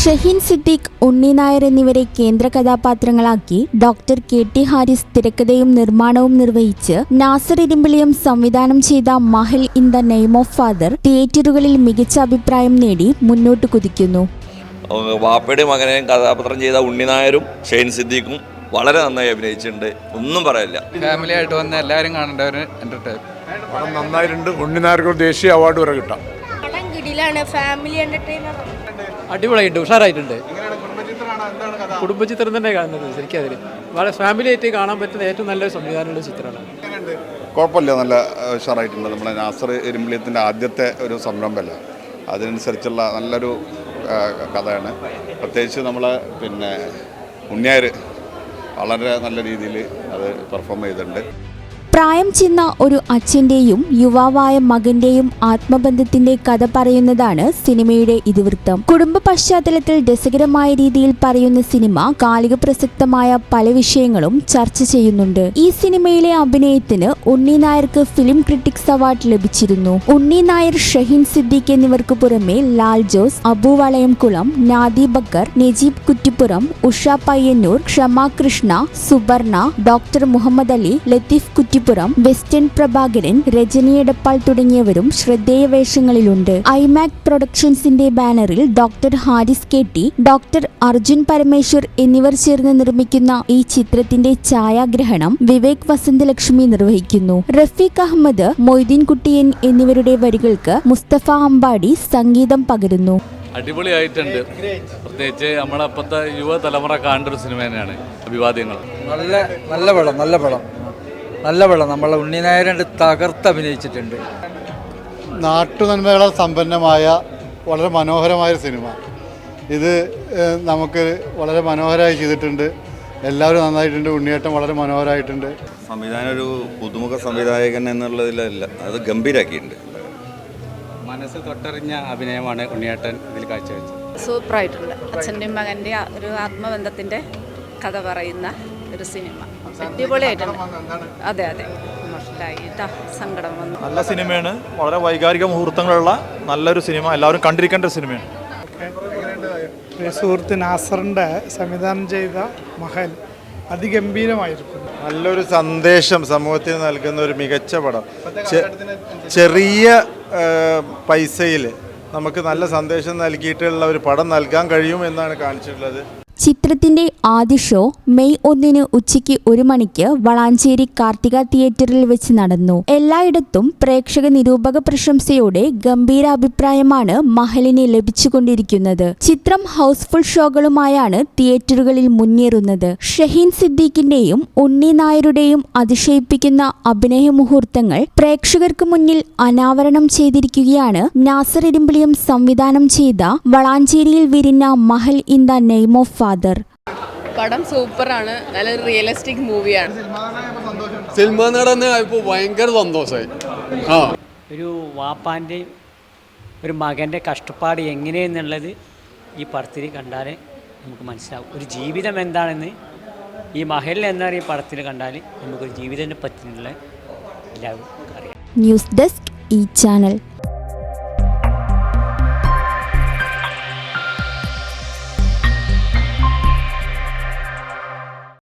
ഷഹീൻ സിദ്ദീഖ് ഉണ്ണി നായർ എന്നിവരെ കേന്ദ്ര കഥാപാത്രങ്ങളാക്കി ഡോക്ടർ കെ. ടി. ഹാരിസ് തിരക്കഥയും നിർമ്മാണവും നിർവഹിച്ച് നാസർ ഇരിമ്പിളിയും സംവിധാനം ചെയ്ത Mahal in the name of father തിയേറ്ററുകളിൽ മികച്ച അഭിപ്രായം നേടി മുന്നോട്ട് കുതിക്കുന്നു. വാപ്പയുടെ മകനെയും കഥാപാത്രം ചെയ്ത ഉണ്ണി നായരും ഷെയ്ൻ സിദ്ദീഖും വളരെ നന്നായി അഭിനയിച്ചിട്ടുണ്ട്. ഒന്നും പറയില്ല. ഫാമിലി ആയിട്ട് വന്ന എല്ലാവരും കാണേണ്ട ഒരു എന്റർടൈൻമെന്റ് പടം നന്നായിട്ടുണ്ട്. ഉണ്ണി നായർക്ക് ദേശീയ അവാർഡ് വരെ കിട്ടാം. കിടിലാണ് ഫാമിലി എന്റർടൈനർ അടിപൊളിയായിട്ട് ഉഷാറായിട്ടുണ്ട്. കുടുംബചിത്രം തന്നെ കാണുന്നത് ശരിക്കും അതിൽ വളരെ ഫാമിലി ആയിട്ട് കാണാൻ പറ്റുന്ന ഏറ്റവും നല്ലൊരു സംവിധാനമുള്ള ചിത്രമാണ്. കുഴപ്പമില്ല നല്ല ഉഷാറായിട്ടുണ്ട്. നമ്മുടെ നാസർ ഇരുമ്പിളിയത്തിന്റെ ആദ്യത്തെ ഒരു സംരംഭമല്ല? അതിനനുസരിച്ചുള്ള നല്ലൊരു കഥയാണ്. പ്രത്യേകിച്ച് നമ്മൾ പിന്നെ ഉണ്ണിയാർ വളരെ നല്ല രീതിയിൽ അത് പെർഫോം ചെയ്തിട്ടുണ്ട്. പ്രായം ചെന്ന ഒരു അച്ഛന്റെയും യുവാവായ മകന്റെയും ആത്മബന്ധത്തിന്റെ കഥ പറയുന്നതാണ് സിനിമയുടെ ഇതിവൃത്തം. കുടുംബ പശ്ചാത്തലത്തിൽ രസകരമായ രീതിയിൽ പറയുന്ന സിനിമ കാലിക പ്രസക്തമായ പല വിഷയങ്ങളും ചർച്ച ചെയ്യുന്നുണ്ട്. ഈ സിനിമയിലെ അഭിനയത്തിന് ഉണ്ണി നായർക്ക് ഫിലിം ക്രിറ്റിക്സ് അവാർഡ് ലഭിച്ചിരുന്നു. ഉണ്ണി നായർ ഷഹീൻ സിദ്ദിഖ് എന്നിവർക്ക് പുറമെ ലാൽ ജോസ് അബു വളയംകുളം നാദി ബക്കർ നജീബ് കുറ്റിപ്പുറം ഉഷ പയ്യന്നൂർ ക്ഷമ കൃഷ്ണ സുബർണ ഡോക്ടർ മുഹമ്മദ് അലി ലത്തീഫ് കുറ്റിപ്പുറം വെസ്റ്റേൺ പ്രഭാകരൻ രജനി എടപ്പാൾ തുടങ്ങിയവരും ശ്രദ്ധേയ വേഷങ്ങളിലുണ്ട് ഐമാക് പ്രൊഡക്ഷൻസിന്റെ ബാനറിൽ doctor Haris K T doctor Arjun Parameshwar എന്നിവർ ചേർന്ന് നിർമ്മിക്കുന്ന ഈ ചിത്രത്തിന്റെ ഛായാഗ്രഹണം വിവേക് വസന്തലക്ഷ്മി നിർവഹിക്കുന്നു. റഫീഖ് അഹമ്മദ് മൊയ്തീൻ കുട്ടിയൻ എന്നിവരുടെ വരികൾക്ക് മുസ്തഫ അമ്പാടി സംഗീതം പകരുന്നു. അടിപൊളിയായിട്ടുണ്ട്. പ്രത്യേകിച്ച് നമ്മളപ്പത്തെ അപ്പോഴത്തെ യുവതലമുറ കാണേണ്ട ഒരു സിനിമ തന്നെയാണ് അഭിവാദ്യങ്ങൾ. നല്ല നല്ല പടം നല്ല പടം. നല്ല വെള്ളം. നമ്മളെ ഉണ്ണിനായരണ്ട് തകർത്ത് അഭിനയിച്ചിട്ടുണ്ട്. നാട്ടുനന്മകളാൽ സമ്പന്നമായ വളരെ മനോഹരമായ സിനിമ. ഇത് നമുക്ക് വളരെ മനോഹരമായി ചെയ്തിട്ടുണ്ട്. എല്ലാവരും നന്നായിട്ടുണ്ട്. ഉണ്ണിയേട്ടം വളരെ മനോഹരമായിട്ടുണ്ട്. സംവിധാനം ഒരു പുതുമുഖ സംവിധായകൻ എന്നുള്ളതിലല്ല അത് ഗംഭീരാക്കിയിട്ടുണ്ട്. മനസ്സ് തൊട്ടറിഞ്ഞ അഭിനയമാണ് ഉണ്ണിയേട്ടൻ ഇതിൽ കാഴ്ചവെച്ചത്. സൂപ്പറായിട്ടുണ്ട്. അച്ഛന്റെയും മകന്റെ ഒരു ആത്മബന്ധത്തിന്റെ കഥ പറയുന്ന ഒരു സിനിമ. അടിപൊളിയായിട്ടുണ്ട്. അതെ അതെ. സങ്കടം വന്നു. നല്ല സിനിമയാണ്. വളരെ വൈകാരിക മുഹൂർത്തങ്ങളുള്ള നല്ലൊരു സിനിമ. എല്ലാവരും കണ്ടിരിക്കേണ്ട ഒരു സിനിമയാണ്. സുഹൃത്ത് നാസറിന്റെ സംവിധാനം ചെയ്ത മഹൽ അതിഗംഭീരമായിരിക്കും നല്ലൊരു സന്ദേശം സമൂഹത്തിന് നൽകുന്ന ഒരു മികച്ച പടം. ചെറിയ പൈസയിൽ നമുക്ക് നല്ല സന്ദേശം നൽകിയിട്ടുള്ള ഒരു പടം നൽകാൻ കഴിയും എന്നാണ് കാണിച്ചിട്ടുള്ളത്. ചിത്രത്തിന്റെ ആദ്യ ഷോ മെയ് ഒന്നിന് ഉച്ചയ്ക്ക് ഒരു മണിക്ക് വളാഞ്ചേരി കാർത്തിക തിയേറ്ററിൽ വെച്ച് നടന്നു. എല്ലായിടത്തും പ്രേക്ഷക നിരൂപക പ്രശംസയോടെ ഗംഭീര അഭിപ്രായമാണ് മഹലിന് ലഭിച്ചുകൊണ്ടിരിക്കുന്നത്. ചിത്രം ഹൗസ്ഫുൾ ഷോകളുമായാണ് തിയേറ്ററുകളിൽ മുന്നേറുന്നത്. ഷഹീൻ സിദ്ദീഖിന്റെയും ഉണ്ണി നായരുടെയും അതിശയിപ്പിക്കുന്ന അഭിനയ മുഹൂർത്തങ്ങൾ പ്രേക്ഷകർക്ക് മുന്നിൽ അനാവരണം ചെയ്തിരിക്കുകയാണ് നാസർ ഇരുമ്പിളിയും സംവിധാനം ചെയ്ത വളാഞ്ചേരിയിൽ വിരിഞ്ഞ Mahal in the name of father. പടം സൂപ്പറാണ്. നല്ല റിയലിസ്റ്റിക് മൂവിയാണ് സിനിമ നടന്ന് ഇപ്പോൾ ഭയങ്കര സന്തോഷമായി ആ. ഒരു വാപ്പാന്റെയും ഒരു മകന്റെ കഷ്ടപ്പാട് എങ്ങനെയെന്നുള്ളത് ഈ പടത്തിൽ കണ്ടാൽ നമുക്ക് മനസ്സിലാവും. ഒരു ജീവിതം എന്താണെന്ന് ഈ മഹൽ എന്ന ഈ പടത്തിൽ കണ്ടാൽ നമുക്കൊരു ജീവിതത്തിനെ പറ്റിയുള്ള എല്ലാവരും അറിയാം. ന്യൂസ് ഡെസ്ക് ഈ ചാനൽ.